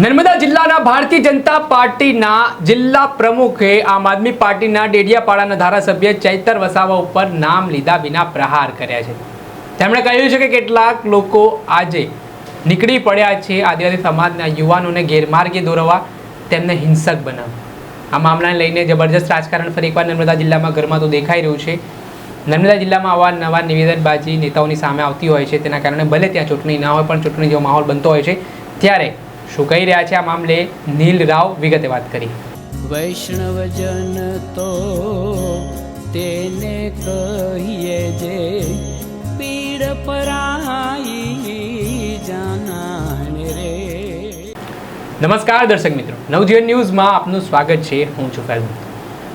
નર્મદા જિલ્લાના ભારતીય જનતા પાર્ટીના જિલ્લા પ્રમુખે આમ આદમી પાર્ટીના ડેડિયાપાડાના ધારાસભ્ય ચૈતર વસાવા ઉપર નામ લીધા વિના પ્રહાર કર્યા છે. તેમણે કહ્યું છે કે કેટલાક લોકો આજે નીકળી પડ્યા છે આદિવાસી સમાજના યુવાનોને ગેરમાર્ગે દોરવા, તેમને હિંસક બનાવવા. આ મામલાને લઈને જબરજસ્ત રાજકારણ ફરી એકવાર નર્મદા જિલ્લામાં ઘરમાં તો દેખાઈ રહ્યું છે. નર્મદા જિલ્લામાં અવારનવાર નિવેદનબાજી નેતાઓની સામે આવતી હોય છે, તેના કારણે ભલે ત્યાં ચૂંટણી ના હોય, પણ ચૂંટણી જેવો માહોલ બનતો હોય છે. ત્યારે શું કહી રહ્યા છે આ મામલે નીલ રાવ વિગતે વાત કરી. વૈષ્ણવજન તો તેને કહીએ જે પીડ પરાઈ જાનાને રે. નમસ્કાર દર્શક મિત્રો. નવજીવન ન્યૂઝમાં આપનું સ્વાગત છે. હું છું ફેઝલ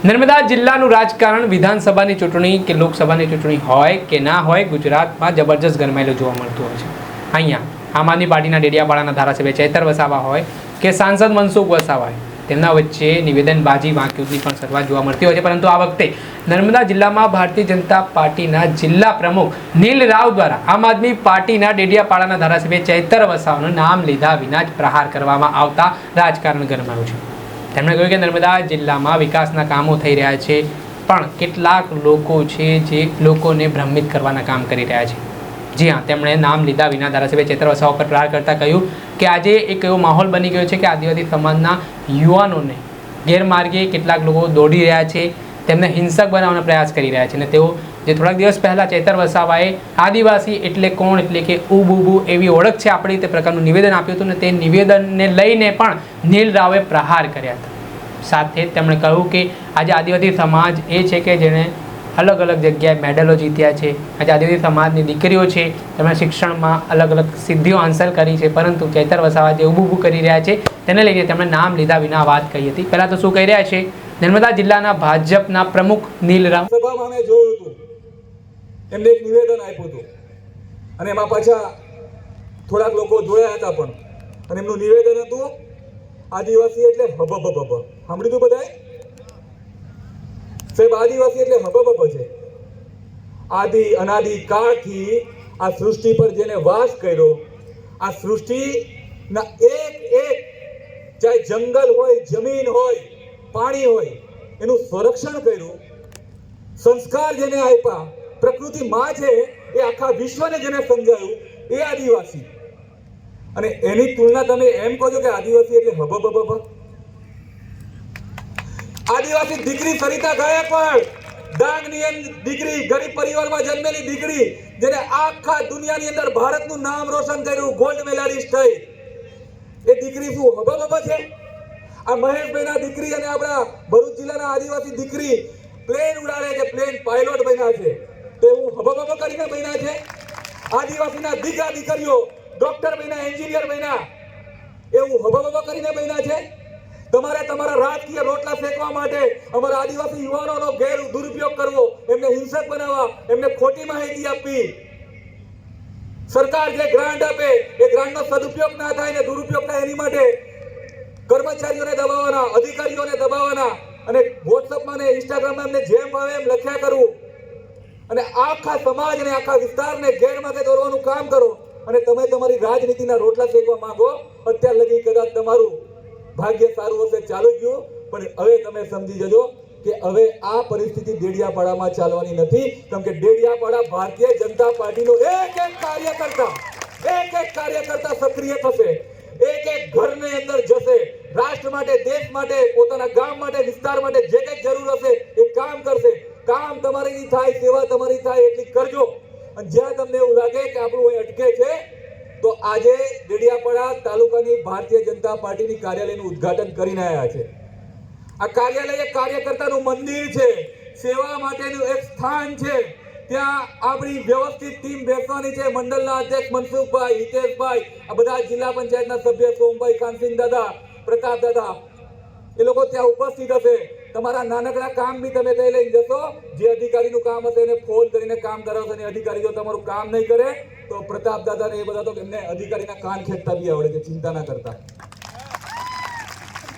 નર્મદા જિલ્લાનું રાજકારણ વિધાનસભાની ચૂંટણી કે લોકસભાની ચૂંટણી હોય કે ના હોય ગુજરાતમાં જબરજસ્ત ગરમાયેલું જોવા મળતું હોય છે. અહીંયા આમ આદમી પાર્ટીના ડેડિયાપાડાના ધારાસભ્ય ચૈતર વસાવા હોય કે સાંસદ મનસુખ વસાવા હોય, તેમના વચ્ચે નિવેદનબાજી વાંક્યુની પણ શરૂઆત જોવા મળતી હોય છે. પરંતુ આ વખતે નર્મદા જિલ્લામાં ભારતીય જનતા પાર્ટીના જિલ્લા પ્રમુખ નીલ રાવ દ્વારા આમ આદમી પાર્ટીના ડેડિયાપાડાના ધારાસભ્ય ચૈતર વસાવાનું નામ લીધા વિના જ પ્રહાર કરવામાં આવતા રાજકારણ ગરમાયું છે. તેમણે કહ્યું કે નર્મદા જિલ્લામાં વિકાસના કામો થઈ રહ્યા છે, પણ કેટલાક લોકો છે જે લોકોને ભ્રમિત કરવાના કામ કરી રહ્યા છે. જી હા, તેમણે નામ લીધા વિના ધારાસભ્ય ચેતર વસાવા પર પ્રહાર કરતા કહ્યું કે આજે એક એવો માહોલ બની ગયો છે કે આદિવાસી સમાજના યુવાનોને ગેરમાર્ગે કેટલાક લોકો દોડી રહ્યા છે, તેમને હિંસક બનાવવાનો પ્રયાસ કરી રહ્યા છે અને તેઓ જે થોડાક દિવસ પહેલાં ચેતર વસાવાએ આદિવાસી એટલે કોણ એટલે કે ઉબુબુ એવી ઓળખ છે આપણી તે પ્રકારનું નિવેદન આપ્યું હતું અને તે નિવેદનને લઈને પણ નીલ રાવે પ્રહાર કર્યા હતા. સાથે તેમણે કહ્યું કે આજે આદિવાસી સમાજ એ છે કે જેણે અલગ અલગ જગ્યાએ મેડલો જીત્યા છે. આજે આદિવાસી સમાજની દીકરીઓ છે. તેમણે શિક્ષણમાં અલગ અલગ સિદ્ધિઓ હાંસલ કરી છે. પરંતુ ચૈતર વસાવા જે ઊભું કરી રહ્યા છે, તેને લઈને તેમણે નામ લીધા વિના વાત કહી હતી. પહેલાં તો શું કહી રહ્યા છે? નર્મદા જિલ્લાના ભાજપના પ્રમુખ નીલરામ સભામાં મેં જોયું હતું. એમને એક નિવેદન આપ્યું હતું. અને એમાં પાછા થોડાક લોકો જોયા હતા પણ. અને એમનું નિવેદન હતું, આદિવાસી એટલે હબબબબ સાંભળ્યું હતું બધાએ? સાહેબ, આદિવાસી એટલે હબબબ છે. આદિ, અનાદિ કાળથી આ સૃષ્ટિ પર જેને વાસ કર્યો, આ સૃષ્ટિના એક એક ચાહે જંગલ હોય, જમીન હોય, પાણી હોય, એનું સંરક્ષણ કર્યું. સંસ્કાર જેને આપ્યા, પ્રકૃતિ માં છે, એ આખા વિશ્વને જેને સમજાયું, એ આદિવાસી. અને એની તુલના તમે એમ કહો છો કે આદિવાસી એટલે હબબબબ આદિવાસી દીકરી સરિતા પણ ડાંગની દીકરી ગરીબ પરિવારમાં જન્મેલી દીકરી જેને આખા દુનિયાની અંદર ભારતનું નામ રોશન કર્યું ગોલ્ડ મેડાલિસ્ટ થઈ. એ દીકરી શું હબબબ છે? આ મહેશભાઈના દીકરી અને આપણા ભરૂચ જિલ્લાના આદિવાસી દીકરી પ્લેન ઉડાડે છે પ્લેન પાયલોટ બન્યા છે. તો એવું હબબબ કરીને બન્યા છે. આદિવાસીના દીકરા દીકરીઓ ડોક્ટર બન્યા એન્જિનિયર બન્યા. એવું હબબબ કરીને બન્યા છે. તમારે તમારા રાજકીય રોટલા ફેંકવા માટે અમારા આદિવાસી યુવાનોનો ગેર દુરુપયોગ કરવો, એમને હિંસક બનાવવા, એમને ખોટી માહિતી આપવી. સરકાર જે ગ્રાન્ટ આપે, એ ગ્રાન્ટનો સદુપયોગ ના થાય ને દુરુપયોગ થાય એની માટે કર્મચારીઓને દબાવવાના, અધિકારીઓને દબાવવાના અને વોટ્સઅપમાં ને ઇન્સ્ટાગ્રામમાં એમને જેમ ભાવે એમ લખ્યા કરવું અને આખા સમાજને આખા વિસ્તારને ગેરમાર્ગે દોરવાનું કામ કરો અને તમે તમારી રાજનીતિના રોટલા શેકવા માંગો, અત્યાર લગી કદાચ તમારું ભાગ્ય સારું હશે, ચાલુ ગયું પણ હવે તમે સમજી જજો કે હવે આ પરિસ્થિતિ ડેડિયાપાડામાં ચાલવાની નથી. કેમ કે ડેડિયાપાડા ભારતીય જનતા પાર્ટીનો એક એક કાર્યકર્તા, એક એક કાર્યકર્તા સક્રિય થશે. એક એક ઘરને અંદર જશે. રાષ્ટ્ર માટે, દેશ માટે, પોતાના ગામ માટે, વિસ્તાર માટે જે કંઈક જરૂર હશે એ કામ કરશે. કામ તમારી થાય, સેવા તમારી થાય, એટલી કરજો અને જ્યાં તમને એવું લાગે કે આપણું અહીં અટકે છે તો આજે ડેડિયાપાડા તાલુકાની ભારતીય જનતા પાર્ટીની કાર્યાલયનું ઉદ્ઘાટન કરીને આવ્યા છે. આ કાર્યાલય એક કાર્યકર્તાનું મંદિર છે. સેવા માટેનું એક સ્થાન છે. ત્યાં આપણી વ્યવસ્થિત ટીમ બેસવાની છે. મંડળના અધ્યક્ષ મનસુખભાઈ, હિતેશભાઈ, આ બધા જિલ્લા પંચાયતના સભ્ય સોમભાઈ કાનસિંહ દાદા, પ્રતાપ દાદા, એ લોકો ત્યાં ઉપસ્થિત હશે. તમારા નાનકડા કામ બી તમે કઈ લઈને જશો. જે અધિકારીનું કામ હશે એને ફોન કરીને કામ કરાવશે અને અધિકારી જો તમારું કામ નહીં કરે, તો પ્રતાપ દાદા ને એ બધા તો એમને અધિકારીના કાન ખેંચતા બી આવડે છે, ચિંતા ના કરતા.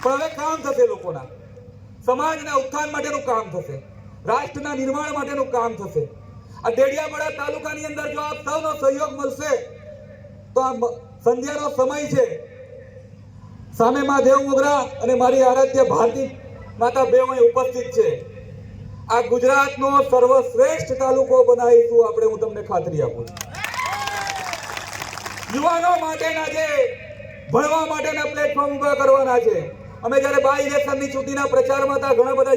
પણ હવે કામ થશે લોકોના. સમાજના ઉત્થાન માટેનું કામ થશે. રાષ્ટ્રના નિર્માણ માટેનું કામ થશે. આ ડેડિયાપાડા તાલુકાની અંદર જો આપ સૌનો સહયોગ મળશે, તો આ સંધ્યાનો સમય છે. સામે માં દેવ મોગરા અને મારી આરાધ્ય ભારતી માતા બે અહીં ઉપસ્થિત છે. આ ગુજરાતનો સર્વશ્રેષ્ઠ તાલુકો બનાવીશું આપણે, હું તમને ખાતરી આપું છું. યુવાનો માટેના જે, ભણવા માટેના પ્લેટફોર્મ ઊભા કરવાના છે. અમે જ્યારે બાય ઇલેક્શનની ચૂંટણીના પ્રચારમાં હતા, ઘણા બધા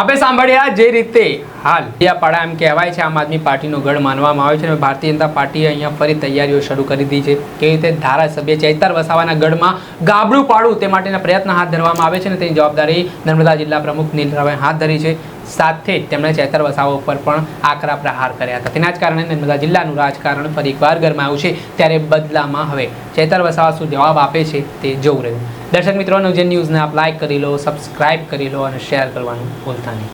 આપણે સાંભળ્યા જે રીતે હાલ પાડા એમ કહેવાય છે, આમ આદમી પાર્ટીનો ગઢ માનવામાં આવે છે અને ભારતીય જનતા પાર્ટીએ અહીંયા ફરી તૈયારીઓ શરૂ કરી દીધી છે. કેવી રીતે ધારાસભ્ય ચૈતર વસાવાના ગઢમાં ગાબડું પાડવું તે માટેના પ્રયત્ન હાથ ધરવામાં આવે છે અને તેની જવાબદારી નર્મદા જિલ્લા પ્રમુખ નીલરાવે હાથ ધરી છે. સાથે જ તેમણે ચૈતર વસાવા ઉપર પણ આકરા પ્રહાર કર્યા હતા. તેના જ કારણે નર્મદા જિલ્લાનું રાજકારણ ફરી એકવાર ગરમાયું છે. ત્યારે બદલામાં હવે ચૈતર વસાવા શું જવાબ આપે છે તે જોવું રહ્યું. દર્શક મિત્રો નવજન ન્યૂઝને આપ લાઇક કરી લો સબસ્ક્રાઇબ કરી લો અને શેર કરવાનું ભૂલતા નહીં.